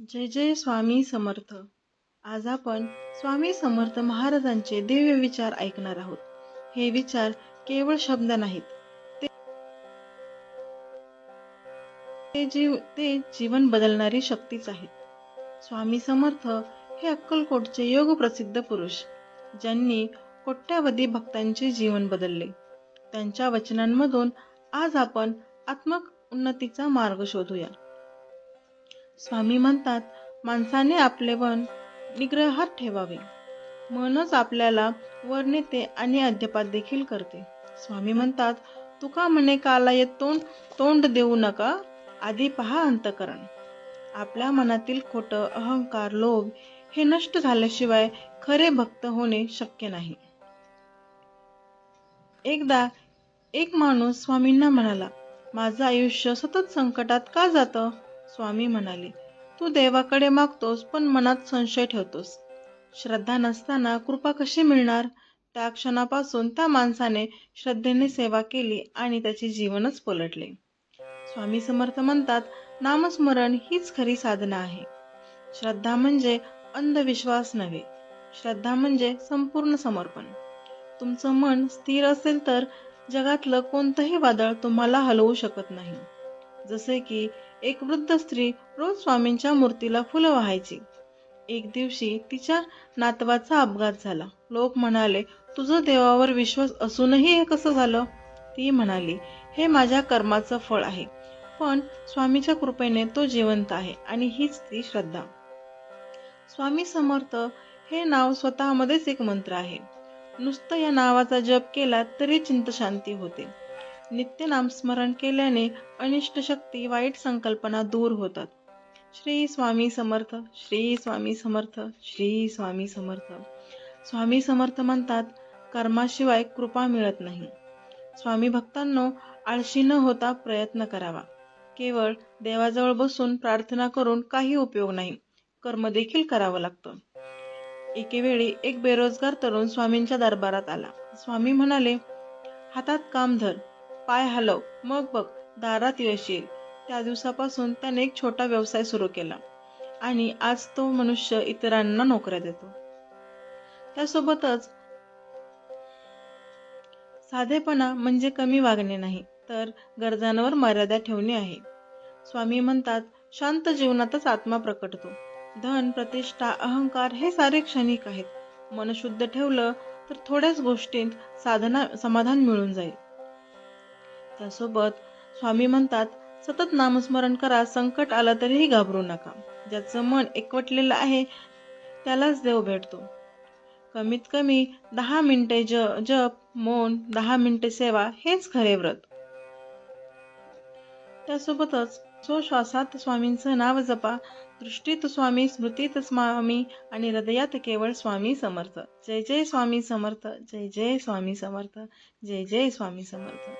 जय जय स्वामी समर्थ. आज आपण स्वामी समर्थ महाराजांचे दिव्य विचार ऐकणार आहोत. हे विचार केवळ शब्द नाहीत. ते- जीव ते जीवन बदलणारी शक्तीच आहेत. स्वामी समर्थ हे अक्कलकोटचे योग प्रसिद्ध पुरुष ज्यांनी कोट्यावधी भक्तांचे जीवन बदलले. त्यांच्या वचनांमधून आज आपण आत्मक उन्नतीचा मार्ग शोधूया. स्वामी म्हणतात माणसाने आपले मन निग्रहात ठेवावे. मनच आपल्याला वर नेते आणि अध्यापात देखील करते. स्वामी म्हणतात तुका म्हणे काला येत तोंड तोंड देऊ नका आधी पहा अंतकरण. आपल्या मनातील खोट अहंकार लोभ हे नष्ट झाल्याशिवाय खरे भक्त होणे शक्य नाही. एकदा एक माणूस स्वामींना म्हणाला माझं आयुष्य सतत संकटात का जातं? स्वामी म्हणाले तू देवाकडे मागतोस पण मनात संशय ठेवतोस. श्रद्धा नसताना कृपा कशी मिळणार? त्या क्षणापासून त्या माणसाने श्रद्धेने सेवा केली आणि त्याचे जीवनच पलटले. स्वामी समर्थ म्हणतात नामस्मरण हीच खरी साधना आहे. श्रद्धा म्हणजे अंधविश्वास नव्हे. श्रद्धा म्हणजे संपूर्ण समर्पण. तुमचं मन स्थिर असेल तर जगातलं कोणतंही वादळ तुम्हाला हलवू शकत नाही. जसे की एक वृद्ध स्त्री रोज स्वामींच्या मूर्तीला फुलं वाहायची. एक दिवशी तिच्या नातवाचा अपघात झाला. लोक म्हणाले तुझं देवावर विश्वास असूनही हे कसं झालं? ती म्हणाली हे माझ्या कर्माचं फळ आहे. पण स्वामीच्या कृपेने तो जिवंत आहे आणि हीच ती श्रद्धा. स्वामी समर्थ हे नाव स्वतःमध्येच एक मंत्र आहे. नुसतं या नावाचा जप केला तरी चिंतशांती होते. नित्य नामस्मरण केल्याने अनिष्ट शक्ती वाईट संकल्पना दूर होतात. श्री स्वामी समर्थ श्री स्वामी समर्थ श्री स्वामी समर्थ. स्वामी समर्थ म्हणतात कर्माशिवाय कृपा मिळत नाही. स्वामी भक्तांनो आळशी न होता प्रयत्न करावा. केवळ देवाजवळ बसून प्रार्थना करून काही उपयोग नाही कर्म देखील करावं लागतं. एके वेळी एक बेरोजगार तरुण स्वामींच्या दरबारात आला. स्वामी म्हणाले हातात काम धर पाय हलव. मग बघ दारात यश येईल त्या दिवसापासून त्याने एक छोटा व्यवसाय सुरू केला. आणि आज तो मनुष्य इतरांना नोकऱ्या देतो. त्यासोबतच साधेपणा म्हणजे कमी वागणे नाही तर गरजांवर मर्यादा ठेवणे आहे. स्वामी म्हणतात शांत जीवनातच आत्मा प्रकटतो. धन प्रतिष्ठा अहंकार हे सारे क्षणिक आहेत. मन शुद्ध ठेवलं तर थोड्याच गोष्टींत साधना समाधान मिळून जाईल. त्यासोबत स्वामी म्हणतात सतत नामस्मरण करा संकट आलं तरीही घाबरू नका. ज्याचं मन एकवटलेलं आहे त्यालाच देव भेटतो. कमीत कमी दहा मिनिटे ज जप मौन दहा मिनिटे सेवा हेच खरे व्रत. त्यासोबतच स्वश्वासात स्वामींचं नाव जपा दृष्टीत स्वामी स्मृतीत स्वामी आणि हृदयात केवळ स्वामी समर्थ. जय जय स्वामी समर्थ जय जय स्वामी समर्थ जय जय स्वामी समर्थ.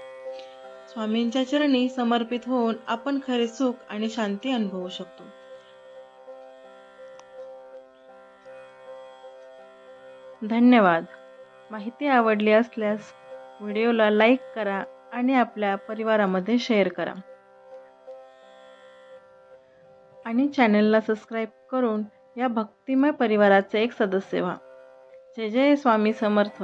स्वामींच्या चरणी समर्पित होऊन आपण खरे सुख आणि शांती अनुभवू शकतो. धन्यवाद. माहिती आवडली असल्यास व्हिडिओला लाईक करा आणि आपल्या परिवारामध्ये शेअर करा. आणि चॅनलला सबस्क्राईब करून या भक्तिमय परिवाराचे एक सदस्य व्हा. जय जय स्वामी समर्थ.